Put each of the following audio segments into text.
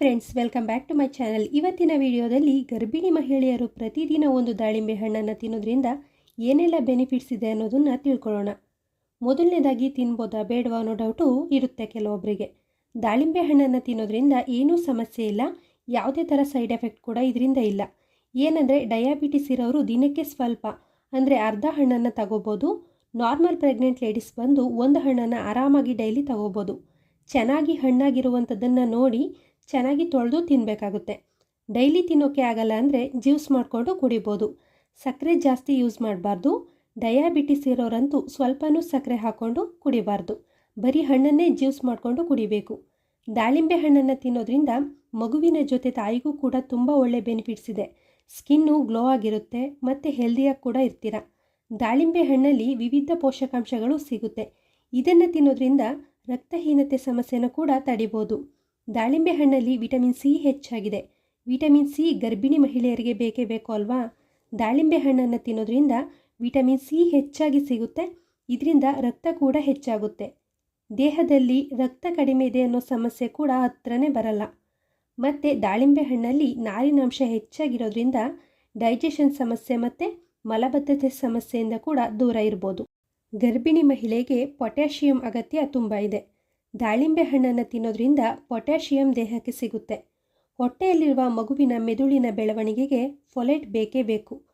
Friends welcome back to my channel ಇವತ್ತಿನ ವಿಡಿಯೋದಲ್ಲಿ ಗರ್ಭಿಣಿ ಮಹಿಳೆಯರು ಪ್ರತಿದಿನ ಒಂದು ದಾಳಿಂಬೆ ಹಣ್ಣನ್ನು ತಿನ್ನೋದ್ರಿಂದ ಏನೆಲ್ಲ ಬೆನಿಫಿಟ್ಸ್ ಇದೆ ಅನ್ನೋದನ್ನು ತಿಳ್ಕೊಳ್ಳೋಣ. ಮೊದಲನೇದಾಗಿ ತಿನ್ಬೋದಾ ಬೇಡವಾ ಅನ್ನೋ ಡೌಟು ಇರುತ್ತೆ ಕೆಲವೊಬ್ಬರಿಗೆ ದಾಳಿಂಬೆ ಹಣ್ಣನ್ನು ತಿನ್ನೋದ್ರಿಂದ ಏನೂ ಸಮಸ್ಯೆ ಇಲ್ಲ, ಯಾವುದೇ ಥರ ಸೈಡ್ ಎಫೆಕ್ಟ್ ಕೂಡ ಇದರಿಂದ ಇಲ್ಲ. ಏನಂದರೆ ಡಯಾಬಿಟಿಸ್ ಇರೋರು ದಿನಕ್ಕೆ ಸ್ವಲ್ಪ, ಅಂದರೆ ಅರ್ಧ ಹಣ್ಣನ್ನು ತಗೋಬೋದು ನಾರ್ಮಲ್ ಪ್ರೆಗ್ನೆಂಟ್ ಲೇಡೀಸ್ ಬಂದು ಒಂದು ಹಣ್ಣನ್ನು ಆರಾಮಾಗಿ ಡೈಲಿ ತಗೋಬೋದು. ಚೆನ್ನಾಗಿ ಹಣ್ಣಾಗಿರುವಂಥದ್ದನ್ನು ನೋಡಿ ಚೆನ್ನಾಗಿ ತೊಳೆದು ತಿನ್ನಬೇಕಾಗುತ್ತೆ ಡೈಲಿ ತಿನ್ನೋಕ್ಕೆ ಆಗಲ್ಲ ಅಂದರೆ ಜ್ಯೂಸ್ ಮಾಡಿಕೊಂಡು ಕುಡಿಬೋದು. ಸಕ್ಕರೆ ಜಾಸ್ತಿ ಯೂಸ್ ಮಾಡಬಾರ್ದು. ಡಯಾಬಿಟಿಸ್ ಇರೋರಂತೂ ಸ್ವಲ್ಪನೂ ಸಕ್ಕರೆ ಹಾಕ್ಕೊಂಡು ಕುಡಿಬಾರ್ದು. ಬರೀ ಹಣ್ಣನ್ನೇ ಜ್ಯೂಸ್ ಮಾಡಿಕೊಂಡು ಕುಡಿಬೇಕು. ದಾಳಿಂಬೆ ಹಣ್ಣನ್ನು ತಿನ್ನೋದ್ರಿಂದ ಮಗುವಿನ ಜೊತೆ ತಾಯಿಗೂ ಕೂಡ ತುಂಬ ಒಳ್ಳೆ ಬೆನಿಫಿಟ್ಸ್ ಇದೆ. ಸ್ಕಿನ್ನು ಗ್ಲೋ ಆಗಿರುತ್ತೆ ಮತ್ತು ಹೆಲ್ದಿಯಾಗಿ ಕೂಡ ಇರ್ತೀರ. ದಾಳಿಂಬೆ ಹಣ್ಣಲ್ಲಿ ವಿವಿಧ ಪೋಷಕಾಂಶಗಳು ಸಿಗುತ್ತೆ. ಇದನ್ನು ತಿನ್ನೋದ್ರಿಂದ ರಕ್ತಹೀನತೆ ಸಮಸ್ಯೆನ ಕೂಡ ತಡಿಬೋದು. ದಾಳಿಂಬೆ ಹಣ್ಣಲ್ಲಿ ವಿಟಮಿನ್ ಸಿ ಹೆಚ್ಚಾಗಿದೆ. ವಿಟಮಿನ್ ಸಿ ಗರ್ಭಿಣಿ ಮಹಿಳೆಯರಿಗೆ ಬೇಕೇ ಬೇಕು ಅಲ್ವಾ? ದಾಳಿಂಬೆ ಹಣ್ಣನ್ನು ತಿನ್ನೋದ್ರಿಂದ ವಿಟಮಿನ್ ಸಿ ಹೆಚ್ಚಾಗಿ ಸಿಗುತ್ತೆ. ಇದರಿಂದ ರಕ್ತ ಕೂಡ ಹೆಚ್ಚಾಗುತ್ತೆ. ದೇಹದಲ್ಲಿ ರಕ್ತ ಕಡಿಮೆ ಇದೆ ಅನ್ನೋ ಸಮಸ್ಯೆ ಕೂಡ ಹತ್ರನೇ ಬರಲ್ಲ. ಮತ್ತು ದಾಳಿಂಬೆ ಹಣ್ಣಲ್ಲಿ ನಾರಿನಾಂಶ ಹೆಚ್ಚಾಗಿರೋದ್ರಿಂದ ಡೈಜೆಷನ್ ಸಮಸ್ಯೆ ಮತ್ತು ಮಲಬದ್ಧತೆ ಸಮಸ್ಯೆಯಿಂದ ಕೂಡ ದೂರ ಇರ್ಬೋದು. ಗರ್ಭಿಣಿ ಮಹಿಳೆಗೆ ಪೊಟ್ಯಾಷಿಯಂ ಅಗತ್ಯ ತುಂಬ ಇದೆ. ದಾಳಿಂಬೆ ಹಣ್ಣನ್ನು ತಿನ್ನೋದ್ರಿಂದ ಪೊಟ್ಯಾಷಿಯಂ ದೇಹಕ್ಕೆ ಸಿಗುತ್ತೆ. ಹೊಟ್ಟೆಯಲ್ಲಿರುವ ಮಗುವಿನ ಮೆದುಳಿನ ಬೆಳವಣಿಗೆಗೆ ಫೊಲೆಟ್ ಬೇಕೇ ಬೇಕು.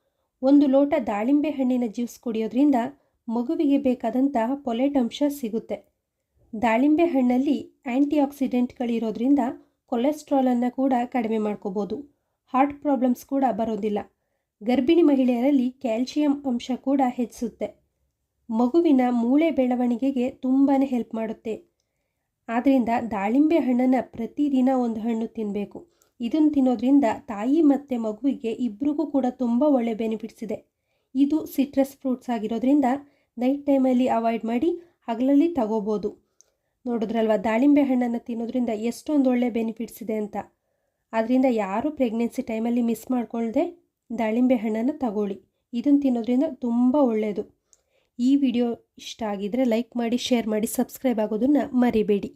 ಒಂದು ಲೋಟ ದಾಳಿಂಬೆ ಹಣ್ಣಿನ ಜ್ಯೂಸ್ ಕುಡಿಯೋದ್ರಿಂದ ಮಗುವಿಗೆ ಬೇಕಾದಂಥ ಪೊಲೆಟ್ ಅಂಶ ಸಿಗುತ್ತೆ. ದಾಳಿಂಬೆ ಹಣ್ಣಲ್ಲಿ ಆ್ಯಂಟಿ ಆಕ್ಸಿಡೆಂಟ್ಗಳಿರೋದ್ರಿಂದ ಕೊಲೆಸ್ಟ್ರಾಲನ್ನು ಕೂಡ ಕಡಿಮೆ ಮಾಡ್ಕೋಬೋದು. ಹಾರ್ಟ್ ಪ್ರಾಬ್ಲಮ್ಸ್ ಕೂಡ ಬರೋದಿಲ್ಲ. ಗರ್ಭಿಣಿ ಮಹಿಳೆಯರಲ್ಲಿ ಕ್ಯಾಲ್ಶಿಯಂ ಅಂಶ ಕೂಡ ಹೆಚ್ಚಿಸುತ್ತೆ. ಮಗುವಿನ ಮೂಳೆ ಬೆಳವಣಿಗೆಗೆ ತುಂಬಾ ಹೆಲ್ಪ್ ಮಾಡುತ್ತೆ. ಆದ್ದರಿಂದ ದಾಳಿಂಬೆ ಹಣ್ಣನ್ನು ಪ್ರತಿದಿನ ಒಂದು ಹಣ್ಣು ತಿನ್ನಬೇಕು ಇದನ್ನು ತಿನ್ನೋದ್ರಿಂದ ತಾಯಿ ಮತ್ತು ಮಗುವಿಗೆ ಇಬ್ಬರಿಗೂ ಕೂಡ ತುಂಬ ಒಳ್ಳೆ ಬೆನಿಫಿಟ್ಸ್ ಇದೆ. ಇದು ಸಿಟ್ರಸ್ ಫ್ರೂಟ್ಸ್ ಆಗಿರೋದ್ರಿಂದ ನೈಟ್ ಟೈಮಲ್ಲಿ ಅವಾಯ್ಡ್ ಮಾಡಿ ಹಗಲಲ್ಲಿ ತಗೋಬೋದು. ನೋಡಿದ್ರಲ್ವ, ದಾಳಿಂಬೆ ಹಣ್ಣನ್ನು ತಿನ್ನೋದ್ರಿಂದ ಎಷ್ಟೊಂದು ಒಳ್ಳೆ ಬೆನಿಫಿಟ್ಸ್ ಇದೆ ಅಂತ. ಆದ್ದರಿಂದ ಯಾರೂ ಪ್ರೆಗ್ನೆನ್ಸಿ ಟೈಮಲ್ಲಿ ಮಿಸ್ ಮಾಡ್ಕೊಳ್ಳದೆ ದಾಳಿಂಬೆ ಹಣ್ಣನ್ನು ತಗೊಳ್ಳಿ. ಇದನ್ನು ತಿನ್ನೋದ್ರಿಂದ ತುಂಬ ಒಳ್ಳೆಯದು ಈ ವಿಡಿಯೋ ಇಷ್ಟ ಆಗಿದರೆ ಲೈಕ್ ಮಾಡಿ ಶೇರ್ ಮಾಡಿ ಸಬ್ಸ್ಕ್ರೈಬ್ ಆಗೋದನ್ನು ಮರಿಬೇಡಿ.